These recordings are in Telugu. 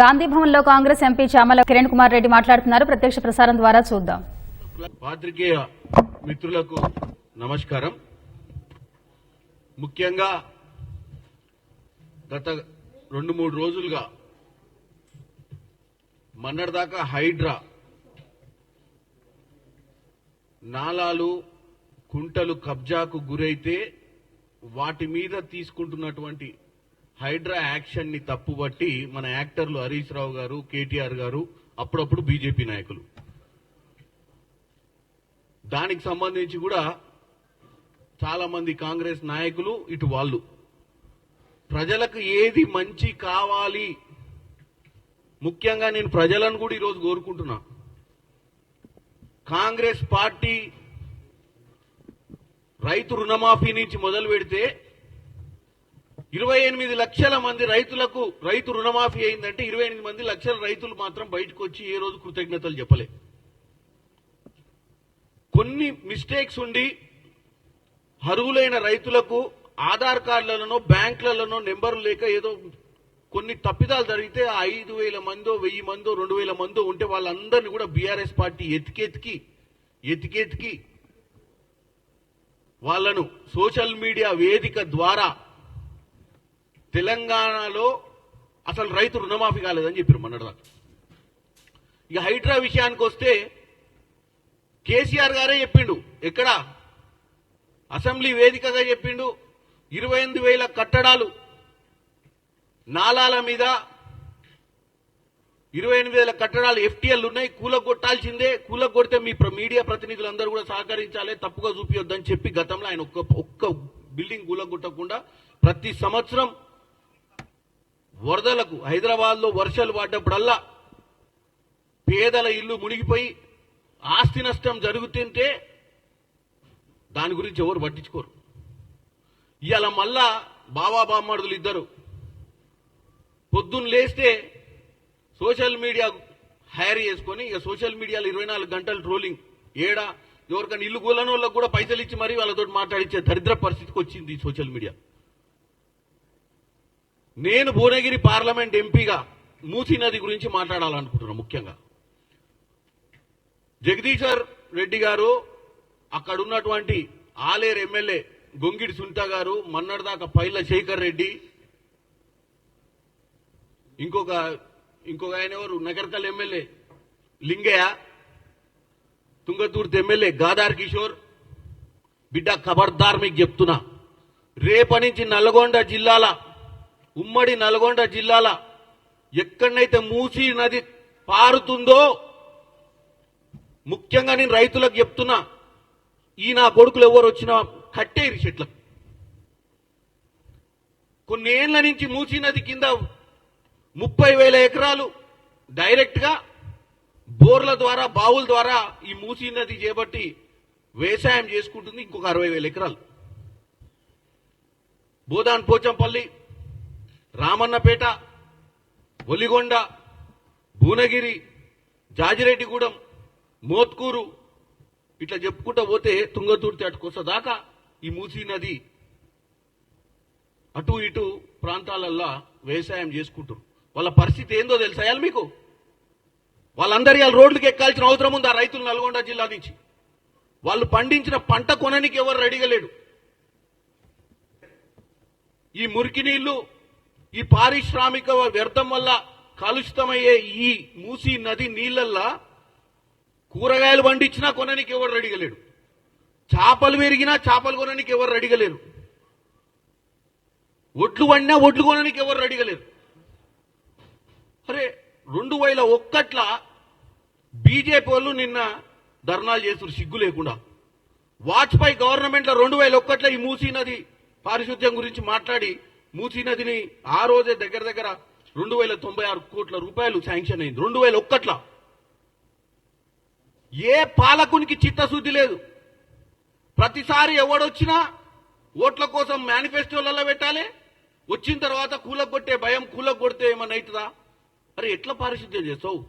గాంధీ కాంగ్రెస్ ఎంపీ చామల కిరణ్ కుమార్ రెడ్డి మాట్లాడుతున్నారు. ప్రత్యక్ష ప్రసారం ద్వారా చూద్దాం. పాత్రికేయ మిత్రులకు నమస్కారం. ముఖ్యంగా గత రెండు మూడు రోజులుగా మొన్నటిదాకా హైడ్రా నాలాలు కుంటలు కబ్జాకు గురైతే వాటి మీద తీసుకుంటున్నటువంటి హైడ్రా యాక్షన్ని తప్పుబట్టి మన యాక్టర్లు హరీష్ రావు గారు కేటీఆర్ గారు అప్పుడప్పుడు బీజేపీ నాయకులు. దానికి సంబంధించి కూడా చాలా మంది కాంగ్రెస్ నాయకులు ఇటు వాళ్ళు. ప్రజలకు ఏది మంచి కావాలి? ముఖ్యంగా నేను ప్రజలను కూడా ఈరోజు కోరుకుంటున్నా. కాంగ్రెస్ పార్టీ రైతు రుణమాఫీ నుంచి మొదలు పెడితే ఇరవై ఎనిమిది లక్షల మంది రైతులకు రైతు రుణమాఫీ అయిందంటే ఇరవై ఎనిమిది మంది లక్షల రైతులు మాత్రం బయటకు వచ్చి ఏ రోజు కృతజ్ఞతలు చెప్పలే. కొన్ని మిస్టేక్స్ ఉండి అర్హులైన రైతులకు ఆధార్ కార్డులలోనో బ్యాంకులలోనో నెంబర్లు లేక ఏదో కొన్ని తప్పిదాలు జరిగితే ఆ ఐదు వేల మందో వెయ్యి మందో రెండు వేల మందో ఉంటే వాళ్ళందరినీ కూడా బీఆర్ఎస్ పార్టీ ఎతికెతికి ఎతికెతికి వాళ్ళను సోషల్ మీడియా వేదిక ద్వారా తెలంగాణలో అసలు రైతు రుణమాఫీ కాలేదని చెప్పారు మొన్నటిదాకా ఇక హైడ్రా విషయానికి వస్తే కేసీఆర్ గారే చెప్పిండు. ఎక్కడ? అసెంబ్లీ వేదికగా చెప్పిండు. ఇరవై ఎనిమిది వేల కట్టడాలు నాలాల మీద ఇరవై ఎనిమిది వేల కట్టడాలు ఎఫ్టీఎల్ ఉన్నాయి. కూలగొట్టాల్సిందే. కూలగొడితే మీ ప్ర- మీడియా ప్రతినిధులందరూ కూడా సహకరించాలి. తప్పుగా చూపించొద్దని చెప్పి గతంలో ఆయన ఒక్క ఒక్క బిల్డింగ్ కూలగొట్టకుండా ప్రతి సంవత్సరం వరదలకు హైదరాబాద్లో వర్షాలు పడ్డప్పుడల్లా పేదల ఇల్లు మునిగిపోయి ఆస్తి నష్టం జరుగుతుంటే దాని గురించి ఎవరు పట్టించుకోరు. ఇవాళ మళ్ళా బావా బామ్మడులు ఇద్దరు. పొద్దున్న లేస్తే సోషల్ మీడియా హైర్ చేసుకొని ఇక సోషల్ మీడియాలో ఇరవై నాలుగు గంటలు ట్రోలింగ్. ఏడా? ఎవరికైనా ఇల్లు కూలని వాళ్ళకు కూడా పైసలు ఇచ్చి మరీ వాళ్ళతో మాట్లాడించే దరిద్ర పరిస్థితికి వచ్చింది ఈ సోషల్ మీడియా. నేను భువనగిరి పార్లమెంట్ ఎంపీగా మూసీ నది గురించి మాట్లాడాలనుకుంటున్నాను ముఖ్యంగా. జగదీశ్వర్ రెడ్డి గారు అక్కడ ఉన్నటువంటి ఆలేరు ఎమ్మెల్యే గొంగిడి సునీత గారు మన్నడదాకా పైల శేఖర్ రెడ్డి ఇంకొక ఇంకొక ఆయన ఎవరు? Nakrekal MLA Lingaiah Thungathurthi MLA Gadari Kishore. బిడ్డ ఖబర్దార్ మీకు చెప్తున్నా. రేపటి నుంచి నల్గొండ జిల్లాల ఉమ్మడి నల్గొండ జిల్లాల ఎక్కడనైతే మూసీ నది పారుతుందో ముఖ్యంగా నేను రైతులకు చెప్తున్నా ఈ నా కొడుకులు ఎవరు వచ్చినా కట్టేరు చెట్లకు కొన్నేళ్ళ నుంచి మూసీ నది కింద ముప్పై వేల ఎకరాలు డైరెక్ట్గా బోర్ల ద్వారా బావుల ద్వారా ఈ మూసీ నది చేపట్టి వ్యవసాయం చేసుకుంటుంది ఇంకొక అరవై వేల ఎకరాలు. బోదాన్ పోచంపల్లి రామన్నపేట ఒలిగొండ భువనగిరి జాజిరెడ్డిగూడెం మోత్కూరు ఇట్లా చెప్పుకుంటా పోతే తుంగతుర్తి అటుకొస్త దాకా ఈ మూసీ నది అటు ఇటు ప్రాంతాలల్లో వ్యవసాయం చేసుకుంటారు. వాళ్ళ పరిస్థితి ఏందో తెలుసా మీకు? వాళ్ళందరి వాళ్ళ రోడ్లకు ఎక్కాల్సిన అవసరం ఉంది ఆ రైతులు నల్గొండ జిల్లా నుంచి? వాళ్ళు పండించిన పంట కొననికి ఎవరు రెడీగా లేడు? ఈ మురికి నీళ్ళు ఈ పారిశ్రామిక వ్యర్థం వల్ల కలుషితమయ్యే ఈ మూసీ నది నీళ్ళల్లో కూరగాయలు పండించినా కొననికి ఎవరు అడిగలేడు చేపలు పెరిగినా చేపలు కొననికి ఎవరు అడిగలేరు. ఒడ్లు వండినా ఒడ్లు కొనడానికి ఎవరు అడిగలేరు. అరే రెండు వేల ఒక్కట్ల బీజేపీ వాళ్ళు నిన్న ధర్నాలు చేస్తున్నారు సిగ్గు లేకుండా. వాజ్పేయి గవర్నమెంట్లో రెండు వేల ఒక్కట్ల ఈ మూసీ నది పారిశుద్ధ్యం గురించి మాట్లాడి మూసీ నదిని ఆ రోజే దగ్గర దగ్గర రెండు వేల తొంభై ఆరు కోట్ల రూపాయలు శాంక్షన్ అయింది. రెండు వేల ఒక్కట్ల. ఏ పాలకునికి చిత్తశుద్ధి లేదు. ప్రతిసారి ఎవడొచ్చినా ఓట్ల కోసం మేనిఫెస్టోలలో పెట్టాలి. వచ్చిన తర్వాత కూలగొట్టే భయం కూలగొడితే ఏమన్నా అవుతుందా? అరే ఎట్లా పారిశుద్ధ్యం చేస్తావు?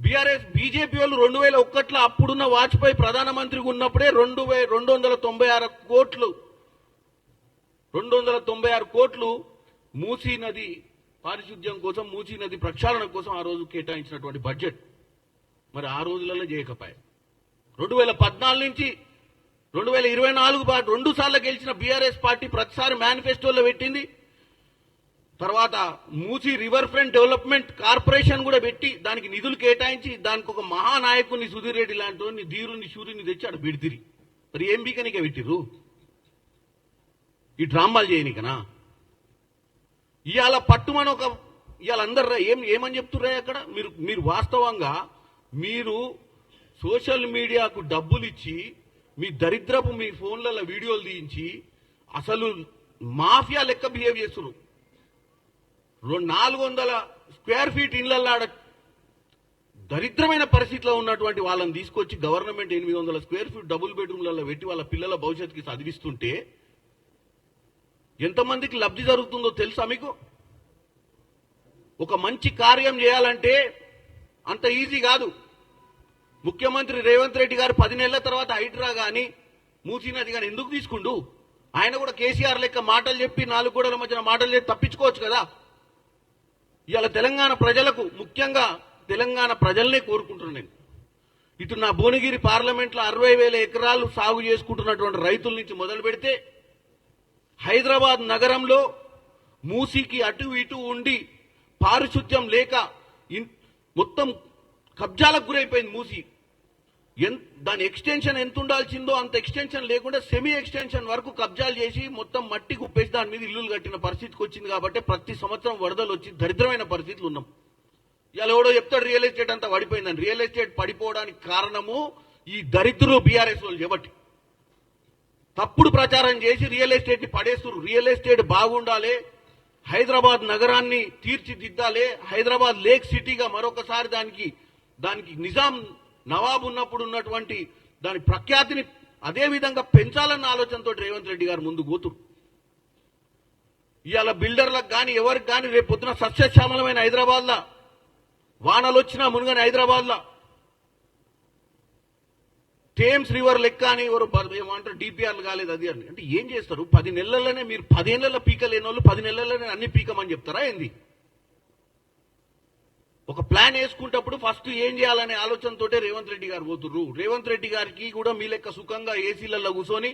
బీఆర్ఎస్ బీజేపీ వాళ్ళు రెండు వేల ఒక్కట్లో అప్పుడున్న వాజ్పేయి ప్రధానమంత్రిగా ఉన్నప్పుడే రెండు వే రెండు వందల తొంభై ఆరు కోట్లు రెండు వందల తొంభై ఆరు కోట్లు మూసీ నది పారిశుద్ధ్యం కోసం మూసీ నది ప్రక్షాళన కోసం ఆ రోజు కేటాయించినటువంటి బడ్జెట్. మరి ఆ రోజులలో చేయకపోయాయి రెండు వేల పద్నాలుగు నుంచి రెండు వేల ఇరవై నాలుగు పాటు రెండు సార్లు గెలిచిన బీఆర్ఎస్ పార్టీ ప్రతిసారి మేనిఫెస్టోలో పెట్టింది. తర్వాత Musi river front development corporation కూడా పెట్టి దానికి నిధులు కేటాయించి దానికి ఒక మహానాయకుని సుధీర్ రెడ్డి లాంటి ధీరుని సూర్యుని తెచ్చి ఆడ బిడితిరి. మరి ఏం బీకనిక పెట్టిర్రు? ఈ డ్రామాలు చేయనికనా ఇవాళ పట్టుమని ఒక ఇవాళ అందరు ఏం ఏమని చెప్తుర్రా అక్కడ? మీరు మీరు వాస్తవంగా మీరు సోషల్ మీడియాకు డబ్బులు ఇచ్చి మీ దరిద్రపు మీ ఫోన్లలో వీడియోలు తీయించి అసలు మాఫియా లెక్క బిహేవ్ చేస్తున్నారు రెండు నాలుగు వందల స్క్వేర్ ఫీట్ ఇళ్ళలాడ ఆడ దరిద్రమైన పరిస్థితిలో ఉన్నటువంటి వాళ్ళని తీసుకొచ్చి గవర్నమెంట్ ఎనిమిది వందల స్క్వేర్ ఫీట్ డబుల్ బెడ్రూమ్లలో పెట్టి వాళ్ళ పిల్లల భవిష్యత్తుకి చదివిస్తుంటే ఎంతమందికి లబ్ధి జరుగుతుందో తెలుసా మీకు? ఒక మంచి కార్యం చేయాలంటే అంత ఈజీ కాదు. ముఖ్యమంత్రి రేవంత్ రెడ్డి గారు పది నెలల తర్వాత హైడ్రా గాని మూసినది కానీ ఎందుకు తీసుకుండు? ఆయన కూడా కేసీఆర్ లెక్క మాటలు చెప్పి నాలుగు గోడల మధ్యన మాటలు చెప్పి తప్పించుకోవచ్చు కదా? ఇవాళ తెలంగాణ ప్రజలకు ముఖ్యంగా తెలంగాణ ప్రజల్నే కోరుకుంటున్నాను నేను. ఇటు నా భువనగిరి పార్లమెంట్లో అరవై వేల ఎకరాలు సాగు చేసుకుంటున్నటువంటి రైతుల నుంచి మొదలు పెడితే హైదరాబాద్ నగరంలో మూసీకి అటు ఇటు ఉండి పారిశుద్ధ్యం లేక మొత్తం కబ్జాలకు గురైపోయింది మూసి. ఎన్ దాని ఎక్స్టెన్షన్ ఎంత ఉండాల్సిందో అంత ఎక్స్టెన్షన్ లేకుండా సెమీ ఎక్స్టెన్షన్ వరకు కబ్జాలు చేసి మొత్తం మట్టి కుప్పేసి దాని మీద ఇల్లులు కట్టిన పరిస్థితికి వచ్చింది కాబట్టి ప్రతి సంవత్సరం వరదలు వచ్చి దరిద్రమైన పరిస్థితులు ఉన్నాం. ఇలా ఎవడో చెప్తాడు రియల్ ఎస్టేట్ అంతా పడిపోయిందని రియల్ ఎస్టేట్ పడిపోవడానికి కారణము ఈ దరిద్రులు బీఆర్ఎస్ వాళ్ళు చెబట్టి తప్పుడు ప్రచారం చేసి రియల్ ఎస్టేట్ని పడేస్తున్నారు రియల్ ఎస్టేట్ బాగుండాలి హైదరాబాద్ నగరాన్ని తీర్చిదిద్దాలి హైదరాబాద్ లేక్ సిటీగా మరొకసారి దానికి దానికి నిజాం నవాబ్ ఉన్నప్పుడు ఉన్నటువంటి దాని ప్రఖ్యాతిని అదే విధంగా పెంచాలన్న ఆలోచనతో రేవంత్ రెడ్డి గారు ముందు పోతురు ఇవాళ బిల్డర్లకు కానీ ఎవరికి కానీ రేపు పొద్దున సస్యశ్యామలమైన హైదరాబాద్లో వానలు వచ్చినా మునుగని హైదరాబాద్లో లా థేమ్స్ రివర్ లెక్క అని ఎవరు ఏమంటారు డిపిఆర్లు కాలేదు అది అని. అంటే ఏం చేస్తారు? పది నెలలనే మీరు పదేళ్ళలో పీక లేని వాళ్ళు పది నెలల్లోనే అన్ని పీకమని చెప్తారా ఏంది? ఒక ప్లాన్ వేసుకుంటప్పుడు ఫస్ట్ ఏం చేయాలనే ఆలోచనతోటే రేవంత్ రెడ్డి గారు పోతుర్రు. రేవంత్ రెడ్డి గారికి కూడా మీ లెక్క సుఖంగా ఏసీలలో కూర్చొని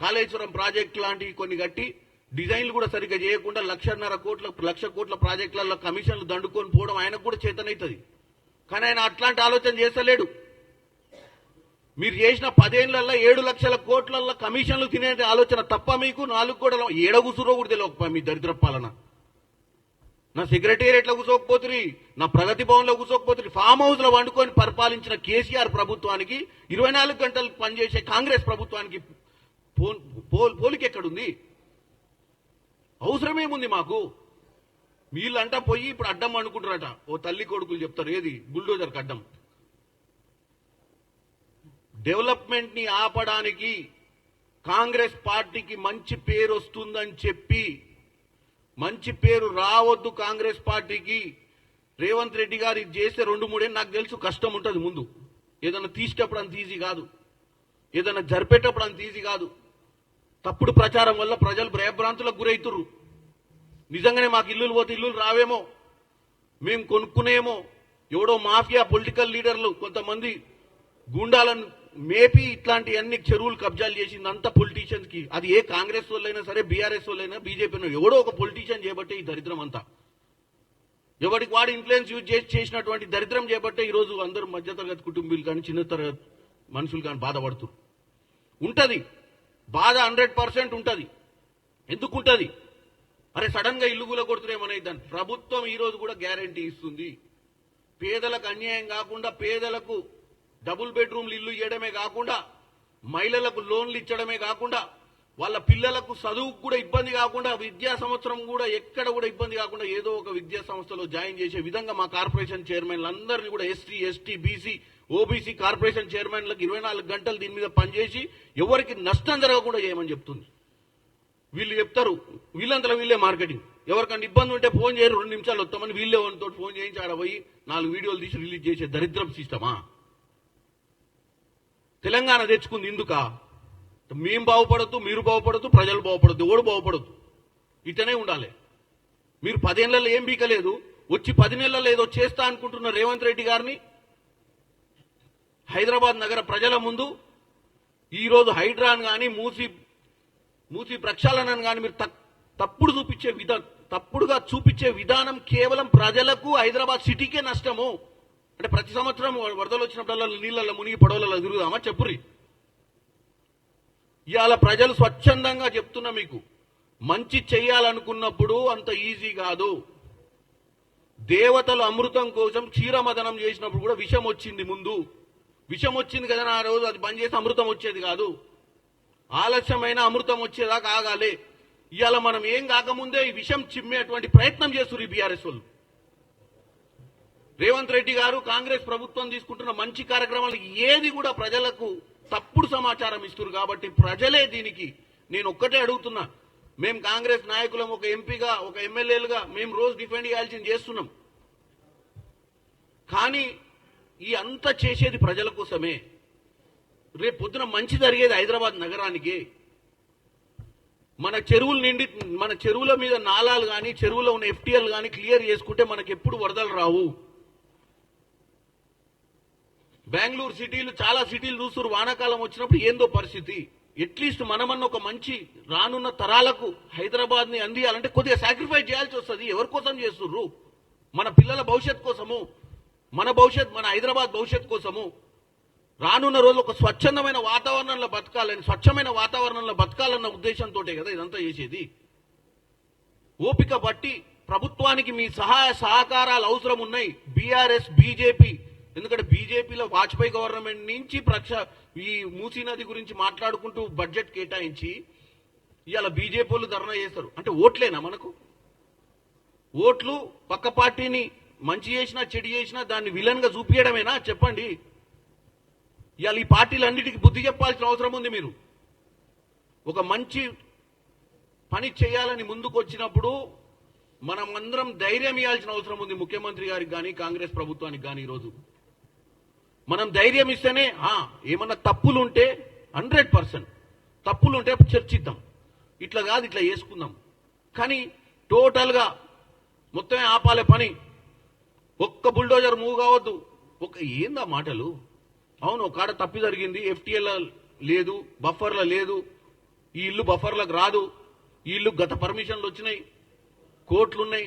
కాళేశ్వరం ప్రాజెక్ట్ లాంటివి కొన్ని కట్టి డిజైన్లు కూడా సరిగ్గా చేయకుండా లక్షన్నర కోట్ల లక్ష కోట్ల ప్రాజెక్టులలో కమిషన్లు దండుకొని పోవడం ఆయనకు కూడా చేతనవుతుంది కానీ ఆయన అట్లాంటి ఆలోచన చేస్తలేడు. మీరు చేసిన పదేళ్ళలో ఏడు లక్షల కోట్లలో కమిషన్లు తినే ఆలోచన తప్ప మీకు? నాలుగు కూడా కూసురో కూడా తెలియకపోయి మీ దరిద్ర పాలన. నా సెక్రటేరియట్లో కూసోకపోతుంది నా ప్రగతి భవన్లో కూసోకపోతుంది ఫామ్ హౌస్లో వండుకొని పరిపాలించిన కేసీఆర్ ప్రభుత్వానికి ఇరవై నాలుగు గంటలు పనిచేసే కాంగ్రెస్ ప్రభుత్వానికి పో- పోలిక ఎక్కడుంది అవసరమేముంది మాకు? వీళ్ళంట పోయి ఇప్పుడు అడ్డం అనుకుంటారట ఓ తల్లి కొడుకులు చెప్తారు ఏది? బుల్డోజర్కి అడ్డం. డెవలప్మెంట్ని ఆపడానికి కాంగ్రెస్ పార్టీకి మంచి పేరు వస్తుందని చెప్పి మంచి పేరు రావద్దు కాంగ్రెస్ పార్టీకి. రేవంత్ రెడ్డి గారు ఇది చేస్తే రెండు మూడే నాకు తెలుసు కష్టం ఉంటుంది ముందు. ఏదైనా తీసుకెప్పుడు అంత ఈజీ కాదు. ఏదైనా జరిపేటప్పుడు అంత ఈజీ కాదు. తప్పుడు ప్రచారం వల్ల ప్రజలు భయభ్రాంతులకు గురవుతుర్రు నిజంగానే మాకు ఇల్లులు పోతే ఇల్లులు రావేమో? మేము కొనుక్కునేమో? ఎవడో మాఫియా పొలిటికల్ లీడర్లు కొంతమంది గూండాలను మేపి ఇట్లాంటి అన్ని చెరువులు కబ్జాలు చేసింది అంతా పొలిటీషియన్స్కి. అది ఏ కాంగ్రెస్ వాళ్ళైనా సరే బీఆర్ఎస్ వాళ్ళైనా బీజేపీ ఎవడో ఒక పొలిటీషియన్ చేపట్టే ఈ దరిద్రం అంతా. ఎవరికి వాడు ఇన్ఫ్లుయెన్స్ యూజ్ చేసి చేసినటువంటి దరిద్రం చేపట్టే ఈ రోజు అందరూ మధ్యతరగతి కుటుంబీలు కానీ చిన్న తరగతి మనుషులు కానీ బాధపడుతున్నారు ఉంటది. బాధ హండ్రెడ్ పర్సెంట్ ఉంటది. ఎందుకు ఉంటుంది? అరే సడన్గా ఇల్లు కూల దాన్ని ప్రభుత్వం ఈ రోజు కూడా గ్యారంటీ ఇస్తుంది. పేదలకు అన్యాయం కాకుండా పేదలకు డబుల్ బెడ్రూమ్లు ఇల్లు ఇవ్వడమే కాకుండా మహిళలకు లోన్లు ఇచ్చడమే కాకుండా వాళ్ళ పిల్లలకు చదువుకు కూడా ఇబ్బంది కాకుండా విద్యా సంవత్సరం కూడా ఎక్కడ కూడా ఇబ్బంది కాకుండా ఏదో ఒక విద్యా సంస్థలో జాయిన్ చేసే విధంగా మా కార్పొరేషన్ చైర్మన్లు అందరినీ కూడా ST ST BC OBC corporation చైర్మన్లకు ఇరవై నాలుగు గంటలు దీని మీద పనిచేసి ఎవరికి నష్టం జరగకుండా చేయమని చెప్తుంది. వీళ్ళు చెప్తారు వీళ్ళంతలో వీళ్ళే మార్కెటింగ్. ఎవరికంటే ఇబ్బంది ఉంటే ఫోన్ చేయరు రెండు నిమిషాలు వస్తామని వీళ్ళే వాళ్ళతో ఫోన్ చేయించి ఆడ పోయి నాలుగు వీడియోలు తీసి రిలీజ్ చేసే దరిద్రం సిస్టమా? తెలంగాణ తెచ్చుకుంది ఎందుక మేం బాగుపడద్దు మీరు బాగుపడద్దు ప్రజలు బాగుపడద్దు ఎవడు బాగుపడద్దు. ఇటనే ఉండాలి. మీరు పదేళ్ళలో ఏం బీకలేదు వచ్చి పది నెలల్లో ఏదో చేస్తా అనుకుంటున్న రేవంత్ రెడ్డి గారిని హైదరాబాద్ నగర ప్రజల ముందు ఈరోజు హైడ్రాన్ కానీ మూసి మూసి ప్రక్షాళనను కానీ మీరు తప్పుడు చూపించే విధా తప్పుడుగా చూపించే విధానం కేవలం ప్రజలకు హైదరాబాద్ సిటీకే నష్టము. అంటే ప్రతి సంవత్సరం వరదలు వచ్చినప్పుడల్లా నీళ్ళల్లో మునిగి పడవలలో తిరుగుదామా? చెప్పుర్రి. ఇవాళ ప్రజలు స్వచ్ఛందంగా చెప్తున్నా మీకు. మంచి చెయ్యాలనుకున్నప్పుడు అంత ఈజీ కాదు. దేవతలు అమృతం కోసం క్షీరమదనం చేసినప్పుడు కూడా విషం వచ్చింది ముందు. విషం వచ్చింది కదా ఆ రోజు అది బంద్ చేసి అమృతం వచ్చేది కాదు. ఆలస్యమైన అమృతం వచ్చేదాకా ఆగాలి. ఇవాళ మనం ఏం కాకముందే ఈ విషం చిమ్మేటువంటి ప్రయత్నం చేస్తున్నారు ఈ బీఆర్ఎస్ వాళ్ళు. రేవంత్ రెడ్డి గారు కాంగ్రెస్ ప్రభుత్వం తీసుకుంటున్న మంచి కార్యక్రమాలు ఏది కూడా ప్రజలకు తప్పుడు సమాచారం ఇస్తున్నారు కాబట్టి ప్రజలే దీనికి నేను ఒక్కటే అడుగుతున్నా. మేము కాంగ్రెస్ నాయకులం ఒక ఎంపీగా ఒక ఎమ్మెల్యేలుగా మేము రోజు డిఫెండ్ చేయాల్సింది చేస్తున్నాం. కానీ ఈ అంత చేసేది ప్రజల కోసమే. రేపు పొద్దున మంచి జరిగేది హైదరాబాద్ నగరానికి. మన చెరువులు నిండి మన చెరువుల మీద నాలాలు కానీ చెరువులో ఉన్న ఎఫ్టీఎల్ కానీ క్లియర్ చేసుకుంటే మనకి ఎప్పుడు వరదలు రావు. బెంగళూరు సిటీలు చాలా సిటీలు చూస్తారు వానాకాలం వచ్చినప్పుడు ఏందో పరిస్థితి. అట్లీస్ట్ మనమన్న ఒక మంచి రానున్న తరాలకు హైదరాబాద్ని అందియాలంటే కొద్దిగా సాక్రిఫైస్ చేయాల్సి వస్తుంది. ఎవరి కోసం చేస్తుర్రు మన పిల్లల భవిష్యత్ కోసము? మన భవిష్యత్ మన హైదరాబాద్ భవిష్యత్ కోసము? రానున్న రోజులు ఒక స్వచ్ఛందమైన వాతావరణంలో బతకాలని స్వచ్ఛమైన వాతావరణంలో బతకాలన్న ఉద్దేశంతో కదా ఇదంతా చేసేది. ఓపిక బట్టి ప్రభుత్వానికి మీ సహాయ సహకారాలు అవసరం ఉన్నాయి బీఆర్ఎస్ బీజేపీ ఎందుకంటే బీజేపీలో వాజ్పేయి గవర్నమెంట్ నుంచి ప్రక్ష ఈ మూసీ నది గురించి మాట్లాడుకుంటూ బడ్జెట్ కేటాయించి ఇవాళ బీజేపీ వాళ్ళు ధర్నా చేస్తారు. అంటే ఓట్లేనా మనకు? ఓట్లు పక్క పార్టీని మంచి చేసినా చెడు చేసినా దాన్ని విలన్గా చూపించడమేనా చెప్పండి. ఇవాళ ఈ పార్టీలన్నిటికీ బుద్ధి చెప్పాల్సిన అవసరం ఉంది మీరు. ఒక మంచి పని చేయాలని ముందుకు వచ్చినప్పుడు మనం అందరం ధైర్యం ఇవ్వాల్సిన అవసరం ఉంది ముఖ్యమంత్రి గారికి కానీ కాంగ్రెస్ ప్రభుత్వానికి కానీ ఈరోజు. మనం ధైర్యం ఇస్తేనే ఏమన్నా తప్పులు ఉంటే హండ్రెడ్ పర్సెంట్. తప్పులు ఉంటే చర్చిద్దాం. ఇట్లా కాదు ఇట్లా చేసుకుందాం. కానీ టోటల్గా మొత్తమే ఆపాలే పని. ఒక్క బుల్డోజర్ మూవ్ కావద్దు. ఒక ఏందా మాటలు? అవును ఒక కాడ తప్పి జరిగింది ఎఫ్టీఎల్ లేదు బఫర్ల లేదు ఈ ఇల్లు బఫర్లకు రాదు ఈ ఇల్లు గత పర్మిషన్లు వచ్చినాయి కోర్టులున్నాయి.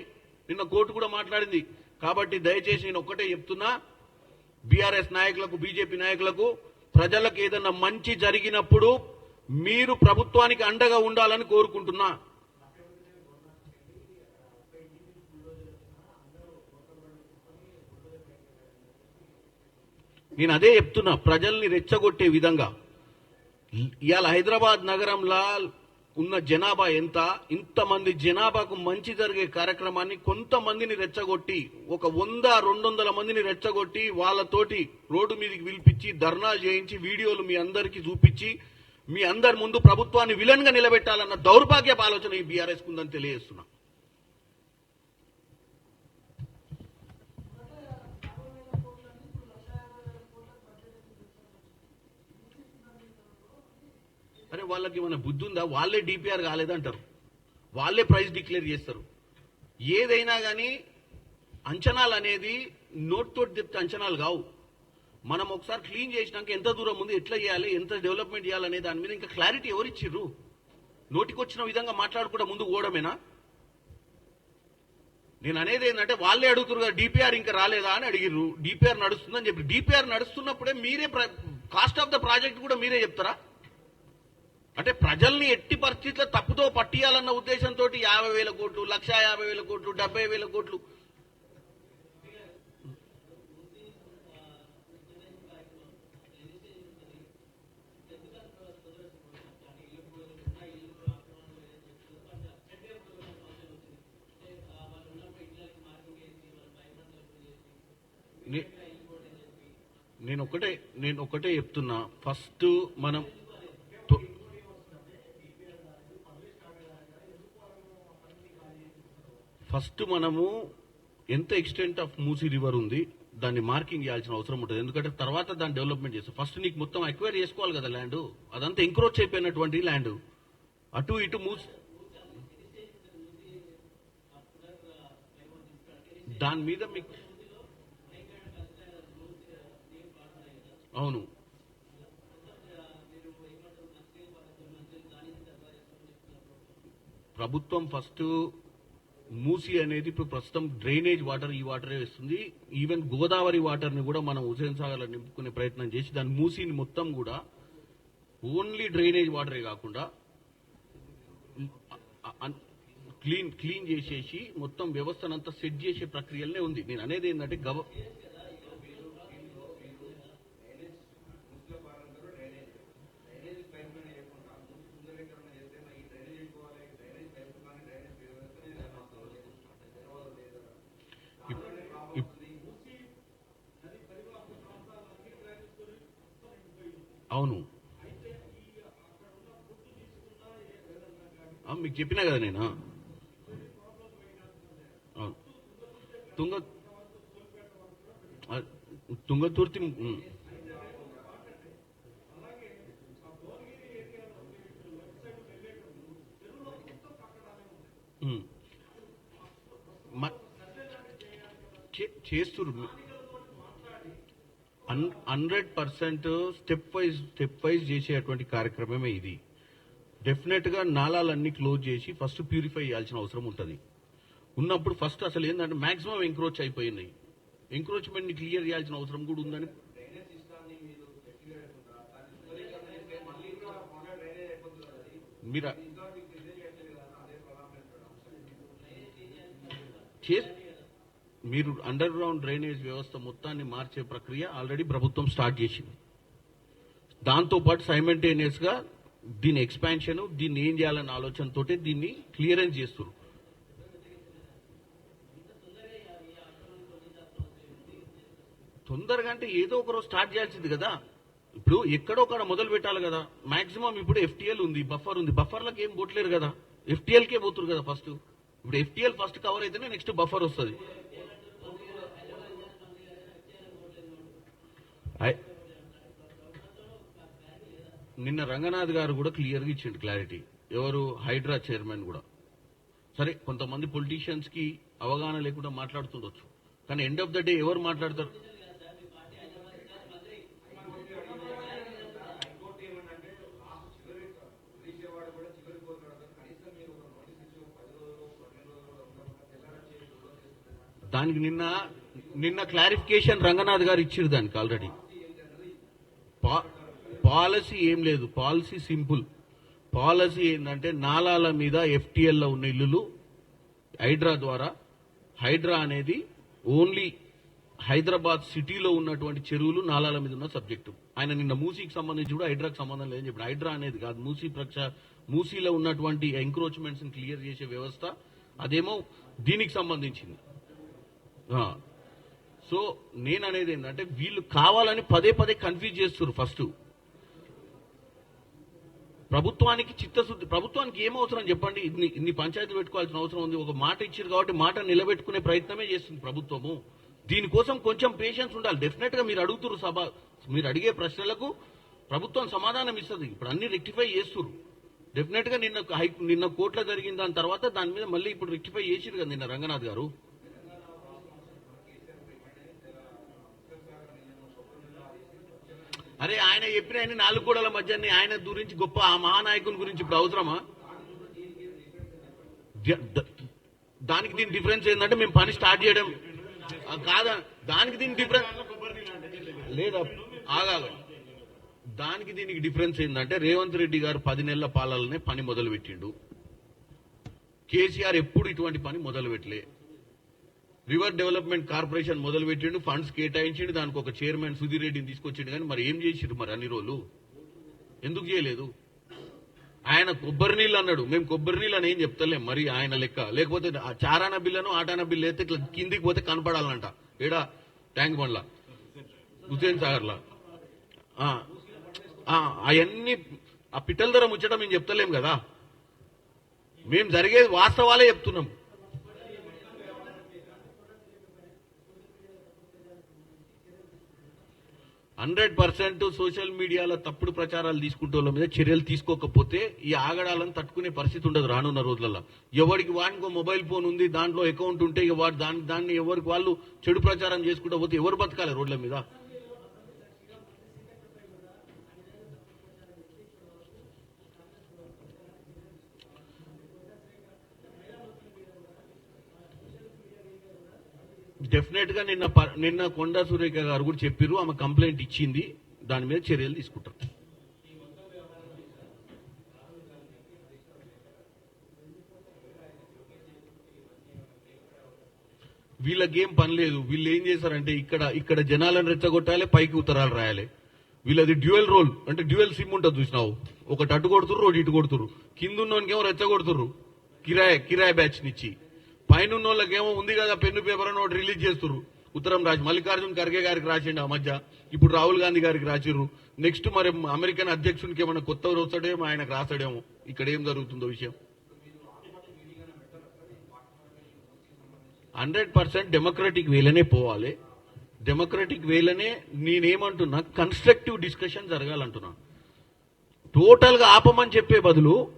నిన్న కోర్టు కూడా మాట్లాడింది. కాబట్టి దయచేసి నేను ఒక్కటే చెప్తున్నా బీఆర్ఎస్ నాయకులకు బీజేపీ నాయకులకు ప్రజలకు ఏదన్నా మంచి జరిగినప్పుడు మీరు ప్రభుత్వానికి అండగా ఉండాలని కోరుకుంటున్నా. నేను అదే చెప్తున్నా ప్రజల్ని రెచ్చగొట్టే విధంగా. ఇవాళ హైదరాబాద్ నగరంలో ఉన్న జనాభా ఎంత? ఇంతమంది జనాభాకు మంచి జరిగే కార్యక్రమాన్ని కొంతమందిని రెచ్చగొట్టి ఒక వంద రెండు వందల మందిని రెచ్చగొట్టి వాళ్ళతోటి రోడ్డు మీదకి పిలిపించి ధర్నాలు చేయించి వీడియోలు మీ అందరికీ చూపించి మీ అందరి ముందు ప్రభుత్వాన్ని విలన్గా నిలబెట్టాలన్న దౌర్భాగ్యపు ఆలోచన ఈ బీఆర్ఎస్ కుందని తెలియజేస్తున్నా. అరే వాళ్ళకి ఏమైనా బుద్ధి ఉందా? వాళ్ళే డిపిఆర్ కాలేదంటారు. వాళ్ళే ప్రైస్ డిక్లేర్ చేస్తారు. ఏదైనా కానీ అంచనాలు అనేది నోట్ తోటి చెప్తే అంచనాలు కావు. మనం ఒకసారి క్లీన్ చేసినాక ఎంత దూరం ఉంది ఎట్లా చేయాలి ఎంత డెవలప్మెంట్ చేయాలనే దాని మీద ఇంకా క్లారిటీ ఎవరిచ్చిర్రు? నోటికొచ్చిన విధంగా మాట్లాడకుండా ముందు పోవడమేనా నేను అనేది ఏంటంటే వాళ్ళే అడుగుతున్నారు కదా డిపిఆర్ ఇంకా రాలేదా అని అడిగిర్రు. డిపిఆర్ నడుస్తుందని చెప్పి డిపిఆర్ నడుస్తున్నప్పుడే మీరే కాస్ట్ ఆఫ్ ద ప్రాజెక్ట్ కూడా మీరే చెప్తారా? అంటే ప్రజల్ని ఎట్టి పరిస్థితుల్లో తప్పుతో పట్టియాలన్న ఉద్దేశంతో యాభై వేల కోట్లు లక్ష యాభై వేల కోట్లు డెబ్బై వేల కోట్లు. నేను ఒకటే నేను ఒకటే చెప్తున్నా. ఫస్ట్ మనం ఫస్ట్ మనము ఎంత ఎక్స్టెంట్ ఆఫ్ మూసీ రివర్ ఉంది దాన్ని మార్కింగ్ చేయాల్సిన అవసరం ఉంటుంది. ఎందుకంటే తర్వాత దాన్ని డెవలప్మెంట్ చేస్తాం. ఫస్ట్ నీకు మొత్తం ఎక్వైర్ చేసుకోవాలి కదా ల్యాండ్ అదంతా ఎంక్రోచ్ అయిపోయినటువంటి ల్యాండ్ అటు ఇటు మూసి దాని మీద మీకు అవును. ప్రభుత్వం ఫస్ట్ మూసి అనేది ఇప్పుడు ప్రస్తుతం డ్రైనేజ్ వాటర్ ఈ వాటరే ఇస్తుంది ఈవెన్ గోదావరి వాటర్ని కూడా మనం హుసేన్ సాగర్లో నింపుకునే ప్రయత్నం చేసి దాని మూసిని మొత్తం కూడా ఓన్లీ డ్రైనేజ్ వాటరే కాకుండా క్లీన్ క్లీన్ చేసేసి మొత్తం వ్యవస్థనంతా సెట్ చేసే ప్రక్రియలనే ఉంది. నేను అనేది ఏంటంటే గవ చెప్పినా కదా నేను? తుంగ తుంగతుర్తి చేస్తురు hundred percent step wise step wise చేసేటువంటి కార్యక్రమమే ఇది. డెఫినెట్గా నాళాలన్నీ క్లోజ్ చేసి ఫస్ట్ ప్యూరిఫై చేయాల్సిన అవసరం ఉంటుంది. ఉన్నప్పుడు ఫస్ట్ అసలు ఏంటంటే మాక్సిమం ఎంక్రోచ్ అయిపోయినాయి ఎంక్రోచ్మెంట్ని క్లియర్ చేయాల్సిన అవసరం కూడా ఉందని. మీరు? చే- మీరు అండర్ గ్రౌండ్ డ్రైనేజ్ వ్యవస్థ మొత్తాన్ని మార్చే ప్రక్రియ ఆల్రెడీ ప్రభుత్వం స్టార్ట్ చేసింది. దాంతో పాటు దీని ఎక్స్పాన్షన్ దీన్ని ఏం చేయాలన్న ఆలోచనతో దీన్ని క్లియరెన్స్ చేస్తున్నారు తొందరగా అంటే ఏదో ఒకరోజు స్టార్ట్ చేయాల్సింది కదా. ఇప్పుడు ఎక్కడో ఒక మొదలు పెట్టాలి కదా. మాక్సిమం ఇప్పుడు ఎఫ్టీఎల్ ఉంది బఫర్ ఉంది. బఫర్లకు ఏం పోట్లేరు కదా. ఎఫ్టీఎల్కే పోతురు కదా ఫస్ట్ ఇప్పుడు ఎఫ్టీఎల్ ఫస్ట్ కవర్ అయితేనే నెక్స్ట్ బఫర్ వస్తుంది. నిన్న రంగనాథ్ గారు కూడా క్లియర్గా ఇచ్చిండు క్లారిటీ. ఎవరు? హైడ్రా చైర్మన్ కూడా. సరే కొంతమంది పొలిటీషియన్స్కి అవగాహన లేకుండా మాట్లాడుతుండొచ్చు. కానీ ఎండ్ ఆఫ్ ద డే ఎవరు మాట్లాడతారు? దానికి నిన్న నిన్న క్లారిఫికేషన్ రంగనాథ్ గారు ఇచ్చారు దానికి ఆల్రెడీ. పాలసీ ఏం లేదు. Policy simple. పాలసీ ఏంటంటే నాలాల మీద ఎఫ్టీఎల్లో ఉన్న ఇల్లులు హైడ్రా ద్వారా. హైడ్రా అనేది ఓన్లీ హైదరాబాద్ సిటీలో ఉన్నటువంటి చెరువులు నాలాల మీద ఉన్న సబ్జెక్టు. ఆయన నిన్న మూసీకి సంబంధించి కూడా హైడ్రాకి సంబంధం లేదని చెప్పాడు. హైడ్రా అనేది కాదు. మూసీ ప్రక్ష మూసీలో ఉన్నటువంటి ఎంక్రోచ్మెంట్స్ క్లియర్ చేసే వ్యవస్థ అదేమో దీనికి సంబంధించింది. సో నేను అనేది ఏంటంటే వీళ్ళు కావాలని పదే పదే కన్ఫ్యూజ్ చేస్తున్నారు ఫస్ట్. ప్రభుత్వానికి చిత్తశుద్ధి ప్రభుత్వానికి ఏం అవసరం చెప్పండి? ఇన్ని ఇన్ని పంచాయతీలు పెట్టుకోవాల్సిన అవసరం ఉంది. ఒక మాట ఇచ్చారు కాబట్టి మాట నిలబెట్టుకునే ప్రయత్నమే చేస్తుంది ప్రభుత్వము. దీనికోసం కొంచెం పేషెన్స్ ఉండాలి. డెఫినెట్గా మీరు అడుగుతురు సభ మీరు అడిగే ప్రశ్నలకు ప్రభుత్వం సమాధానం ఇస్తుంది. ఇప్పుడు అన్ని రెక్టిఫై చేస్తున్నారు డెఫినెట్గా నిన్న హై నిన్న కోర్టులో జరిగిన దాని తర్వాత దాని మీద మళ్ళీ ఇప్పుడు రెక్టిఫై చేసిరు కదా నిన్న రంగనాథ్ గారు. అరే ఆయన చెప్పిన ఆయన నాలుగు కూడల మధ్య ఆయన గురించి గొప్ప ఆ మహానాయకుని గురించి ఇప్పుడు అవసరమా? దానికి దీని డిఫరెన్స్ ఏంటంటే మేము పని స్టార్ట్ చేయడం. కాదా? దానికి దీని డిఫరెన్స్ లేదా? ఆగాలి దానికి దీనికి డిఫరెన్స్ ఏంటంటే రేవంత్ రెడ్డి గారు పది నెలల పాలననే పని మొదలు పెట్టిండు కేసీఆర్ ఎప్పుడు ఇటువంటి పని మొదలు పెట్టలే రివర్ డెవలప్మెంట్ కార్పొరేషన్ మొదలు పెట్టిండు ఫండ్స్ కేటాయించిండు దానికి ఒక చైర్మన్ సుధీర్ రెడ్డిని తీసుకొచ్చిండు. కానీ మరి ఏం చేసిండు మరి అన్ని రోజులు? ఎందుకు చేయలేదు? ఆయన కొబ్బరి నీళ్ళు అన్నాడు. మేము కొబ్బరి నీళ్ళు అని ఏం చెప్తలేం మరి ఆయన లెక్క. లేకపోతే ఆ చారాన బిల్లను ఆటాన బిల్లు అయితే ఇట్లా కిందికి పోతే కనపడాలంట. ఏడా? ట్యాంక్ బండ్ల. హుసేన్ సాగర్లా. అవన్నీ ఆ పిట్టల ధర ముచ్చట మేము చెప్తలేం కదా? మేము జరిగేది వాస్తవాలే చెప్తున్నాం. హండ్రెడ్ పర్సెంట్ సోషల్ మీడియాలో తప్పుడు ప్రచారాలు తీసుకుంటే వాళ్ళ మీద చర్యలు తీసుకోకపోతే ఈ ఆగడాలను తట్టుకునే పరిస్థితి ఉండదు రానున్న రోజులలో. ఎవరికి వాడికో మొబైల్ ఫోన్ ఉంది దాంట్లో అకౌంట్ ఉంటే ఇక వాడు దాన్ని దాన్ని ఎవరికి వాళ్ళు చెడు ప్రచారం చేసుకుంటూ పోతే ఎవరు బతకాలి రోడ్ల మీద? డెఫినెట్గా నిన్న ప- నిన్న కొండా సురేఖ గారు కూడా చెప్పారు ఆమె కంప్లైంట్ ఇచ్చింది దాని మీద చర్యలు తీసుకుంటారు. వీళ్ళకేం పని లేదు వీళ్ళు ఏం చేశారంటే ఇక్కడ ఇక్కడ జనాలను రెచ్చగొట్టాలి పైకి ఉత్తరాలు రాయాలి. వీళ్ళది డ్యూయల్ రోల్ అంటే డ్యూయల్ సిమ్ ఉంటుంది చూసినావు. ఒకటి అటు కొడుతుర్రు ఒకటి ఇటు కొడుతుర్రు. కింద ఉన్నోనికేమో రెచ్చగొడుతుర్రు. కిరాయ కిరాయ బ్యాచ్ నిచ్చి పైన ఉన్న వాళ్ళకేమో ఉంది కదా పెన్ను పేపర్ అని ఒకటి రిలీజ్ చేస్తున్నారు ఉత్తరం రాసి మల్లికార్జున్ ఖర్గే గారికి రాసిండు ఆ మధ్య. ఇప్పుడు రాహుల్ గాంధీ గారికి రాసిర్రు. నెక్స్ట్ మరి అమెరికన్ అధ్యక్షునికి ఏమైనా కొత్త వస్తాడేమో ఆయనకు రాస్తాడేమో. ఇక్కడ ఏం జరుగుతుందో విషయం. హండ్రెడ్ పర్సెంట్ డెమోక్రటిక్ వేలనే పోవాలి. డెమోక్రటిక్ వేలనే నేనేమంటున్నా కన్స్ట్రక్టివ్ డిస్కషన్ జరగాలంటున్నా. టోటల్గా ఆపమని చెప్పే బదులు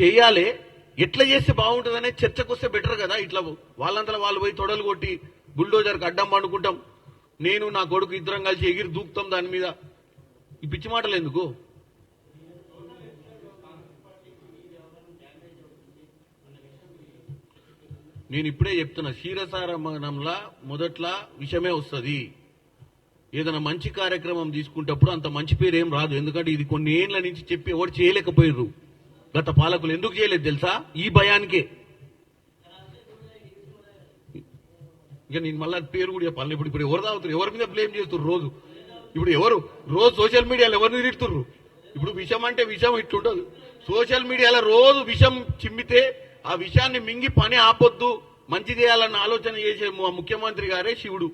చేయాలి ఎట్లా చేస్తే బాగుంటుందనే చర్చకు వస్తే బెటర్ కదా? ఇట్లా వాళ్ళంతా వాళ్ళు పోయి తొడలు కొట్టి బుల్డోజర్కి అడ్డం పండుకుంటాం. నేను నా కొడుకు ఇద్దరం కలిసి ఎగిరి దూకుతాం దాని మీద. ఈ పిచ్చి మాటలు ఎందుకు? నేను ఇప్పుడే చెప్తున్నా క్షీరసారమణంలా మొదట్లా విషమే వస్తుంది. ఏదైనా మంచి కార్యక్రమం తీసుకుంటప్పుడు అంత మంచి పేరు ఏం రాదు. ఎందుకంటే ఇది కొన్ని ఏండ్ల నుంచి చెప్పి ఎవరు చేయలేకపోయారు గత పాలకులు ఎందుకు చేయలేదు తెలుసా? ఈ భయానికే. ఇక నేను మళ్ళీ పేరు కూడా చెప్పాలి. ఇప్పుడు ఇప్పుడు ఎవరు తాగుతారు? ఎవరి మీద బ్లేమ్ చేస్తున్నారు రోజు? ఇప్పుడు ఎవరు? రోజు సోషల్ మీడియాలో ఎవరిని తిడుతుర్రు? ఇప్పుడు విషం అంటే విషం ఇట్లుండదు సోషల్ మీడియాలో రోజు విషం చిమ్మితే ఆ విషయాన్ని మింగి పని ఆపొద్దు. మంచి చేయాలన్న ఆలోచన చేసే ముఖ్యమంత్రి గారే శివుడు.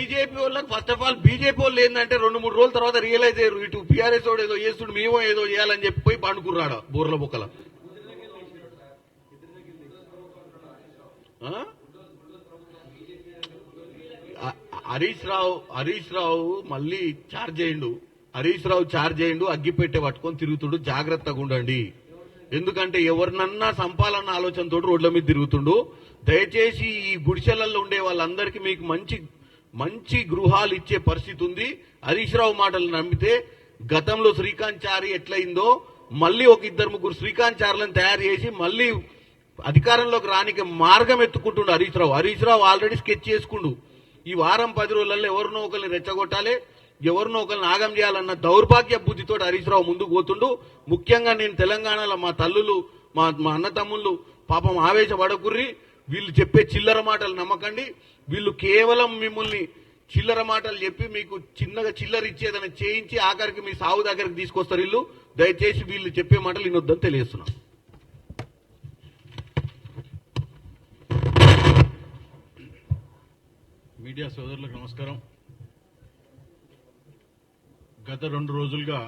బీజేపీ వాళ్ళకి ఫస్ట్ ఆఫ్ ఆల్ బీజేపీ వాళ్ళు ఏంటంటే రెండు మూడు రోజుల తర్వాత రియలైజ్ అయ్యారు. ఇటు పీఆర్ఎస్ వాడు ఏదో చేస్తుడు మేము ఏదో చేయాలని చెప్పి పోయి పండుకున్నాడు బూర్ల బుక్కల. హరీష్ రావు హరీష్ రావు మళ్ళీ చార్జ్ చేయండు. హరీష్ రావు చార్జ్ చేయండు అగ్గిపెట్టె పట్టుకొని తిరుగుతుండు. జాగ్రత్తగా ఉండండి. ఎందుకంటే ఎవరినన్నా సంపాలన్న ఆలోచనతో రోడ్ల మీద తిరుగుతుండు. దయచేసి ఈ గుడిసెలలో ఉండే వాళ్ళందరికీ మీకు మంచి మంచి గృహాలు ఇచ్చే పరిస్థితి ఉంది. హరీష్ రావు మాటలు నమ్మితే గతంలో శ్రీకాంత్ చారి ఎట్లయిందో మళ్ళీ ఒక ఇద్దరు ముగ్గురు శ్రీకాంత్ చారులను తయారు చేసి మళ్ళీ అధికారంలోకి రానికి మార్గం ఎత్తుకుంటుండు హరీష్ రావు. హరీష్ రావు ఆల్రెడీ స్కెచ్ చేసుకుండు. ఈ వారం పది రోజులలో ఎవరినో ఒకరిని రెచ్చగొట్టాలి ఎవరినో ఒకరిని ఆగం చేయాలన్న దౌర్భాగ్య బుద్ధితో హరీష్ రావు ముందుకు పోతుండు. ముఖ్యంగా నేను తెలంగాణలో మా తల్లులు మా మా అన్న తమ్ముళ్ళు పాపం ఆవేశపడకుర్రి. వీళ్ళు చెప్పే చిల్లర మాటలు నమ్మకండి. వీళ్ళు కేవలం మిమ్మల్ని చిల్లర మాటలు చెప్పి మీకు చిన్నగా చిల్లర ఇచ్చేదని చేయించి ఆఖరికి మీ సాగు దగ్గరికి తీసుకొస్తారు వీళ్ళు. దయచేసి వీళ్ళు చెప్పే మాటలు వినొద్దని తెలియజేస్తున్నాను. మీడియా సోదరులకు నమస్కారం. గత రెండు రోజులుగా